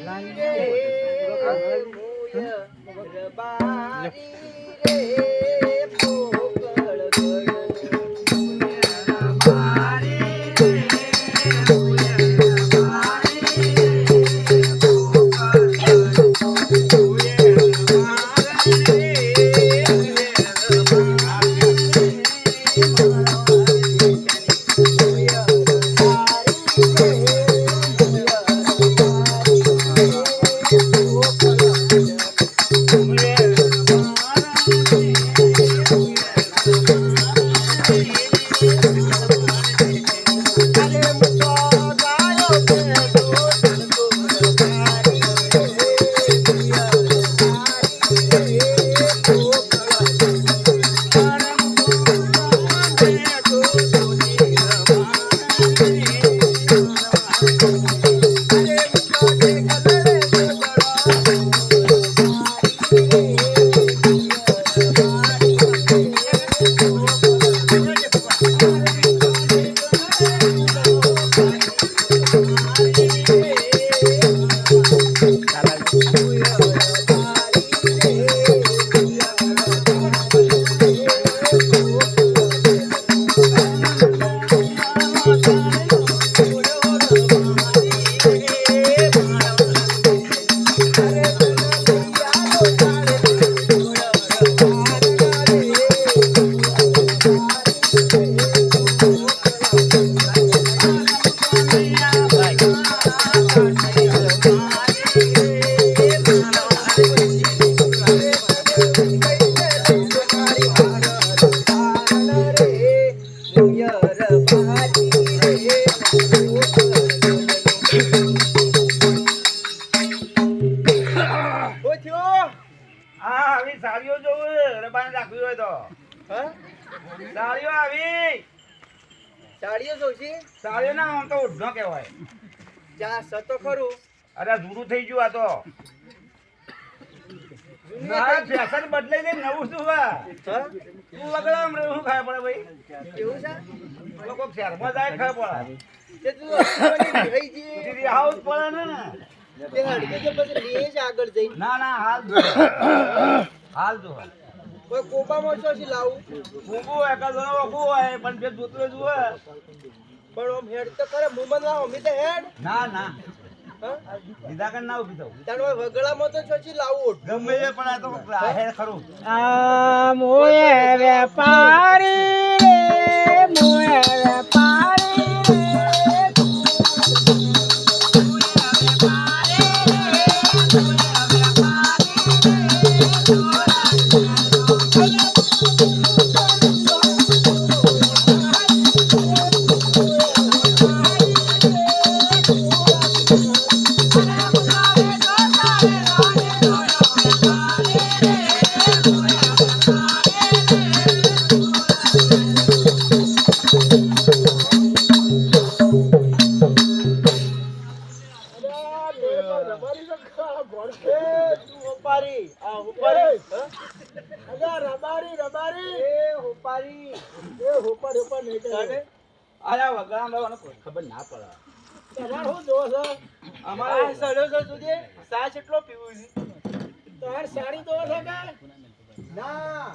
હા સાડીઓ જોશી? સાડીઓ ના આમ તો ઉઢનો કહેવાય. ચા સતો ખરું. અરે જૂનું થઈ ગયું આ તો. ફેશન બદલાઈ નવું શું હા? તું? વગડામ રહેવું ખાય પડે ભાઈ? કેવું છે? લોકો શહેરમાં જાય ખાય પડે. તું આવું જ પડે ને. આગળ જઈને. ના ના હાલ હાલ જો. કોઈ કોબામાં છો શી લાવું. ભૂગો હોય કાં જરા ઊંઘું હોય પણ જે જોતું જુએ પણ ઓમ હેડ તો કરે મુમન લાવો મી તો હેડ. ના ના. હા? દીધા કર ના ઊભી થવું. તાણ હવે વગડામાં તો છો લાવું ગમે એ પણ આ તો રાહે ખરું. આ મોએ વેપારી રે મોએ વેપારી આ રબારી રબારી. એ ઉપારી. એ નહીં કરે અરે રહેવાનું કોઈ ખબર ના પડે. તમાર શું જોવો છો? અમારે આ સડ્યો છો સુધી? સાસ એટલો પીવું છે. તાર સાડી જોવો છો કે? ના.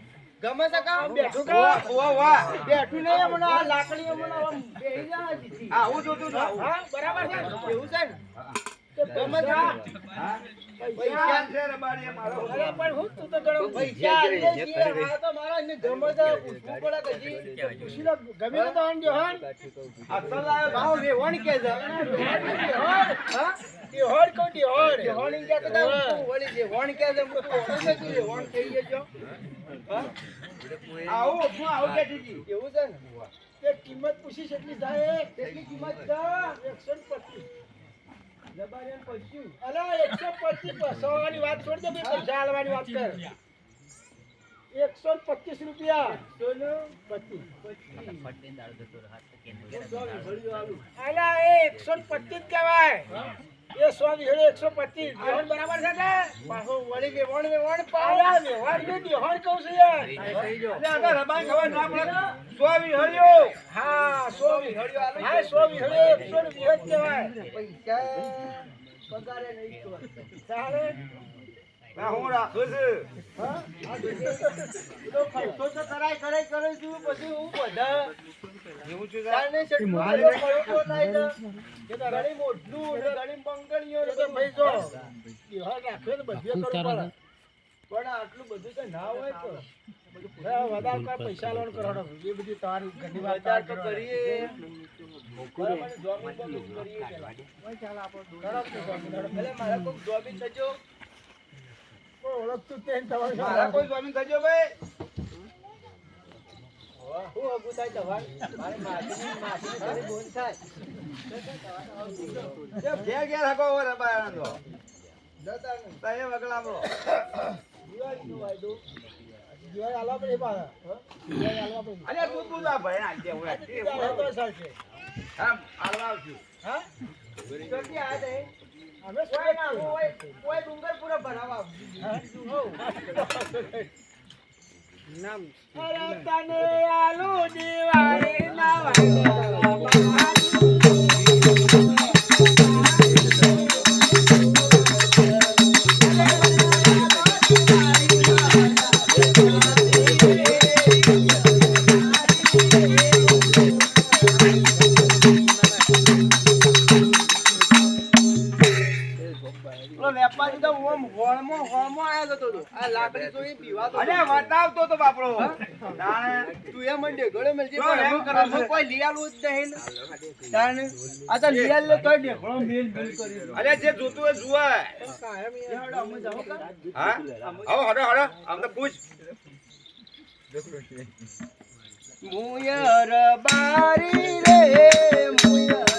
ગમે છે કા બેઠું કા વાહ વાહ. બેઠું નહીં હમણાં આ લાકડી હમણાં આમ બેહી જાય સીધી. આવું જોતું હતું આવું. હા બરાબર છે. એવું છે ને? તો ગમે છે હા? પૈસા. છે રબારીએ મારો. અરે પણ હું તું તો ગણો પૈસા આલીએ છીએ, આ તો મારા એને ગમે તે પૂછવું પડે કે જી. પૂછી તો આન હન અસલ લાવ્યો ભાવ વેવણ કે છે. હા? ડિહોડ કો ડિહોડ ઈ કહેતા હતા, હું તો વળી વેવણ કે છે, હું તો ઓળખું જ વેવણ થઈ ગયો. હા? આવું ઓછું આવું કહેતી હતી. એવું છે ને? તે કિંમત પૂછી કેટલી થાય કેટલી કિંમત છે? એકસો ને પચીસ. અલા એકસો પચીસ વાત છોડ દે ભાઈ પૈસા આલવાની વાત કર. એકસો પચીસ રૂપિયા. એકસો પચીસ. કહેવાય. એ સો વિહળે એકસો પચીસ વ્યવહાર બરાબર છે ને? પાછો વળી વેવણ વેવણ પાડ્યા વ્યવહાર કે વ્યવહાર કહું છું યાર. આને રબાઈ ખબર ના પડે. સો વિહળ્યો હા સો વિહળે હા સો વિહળે એકસો વિહળ કહેવાય. ચાલે ના હું રાખું છું. તો ખર્ચો તો કરાય કરાય કરું છું પછી હું બધા એવું છું ચાલને પણ આટલું બધું તો ના હોય તો. વધારે પૈસા લોન કરવાનો એ બધી તમારી ઘણી વાત તો કરીએ. જોબી મારે કોઈક જોબી થજો. કોઈ ઓળખતું તે તમારે. મારા કોઈ જમીન થજો ભાઈ. હું હગું થાય તમારે મારે માસીની માસીની ઘરે થાય ઘેર ઘેર હકો હોય અરે તું ભાઈ આ જે હોય ચાલશે આમ હાલવા આવશું હા નહીં. અમે કોઈ ડુંગર પૂરો ભરાવા આવજો. નામ અરે તને આલુ હતો. આ લાકડી. અરે તો બાપડો. તું ગળે પણ કોઈ જ નહીં ને. આ તો લઈ આલે તોય ઢેકણો મેલ મેલ કરી અરે જે જોતું જુએ? હા? આવો હડો હડો. અમને પૂછ. મુયર બારી રે મુયર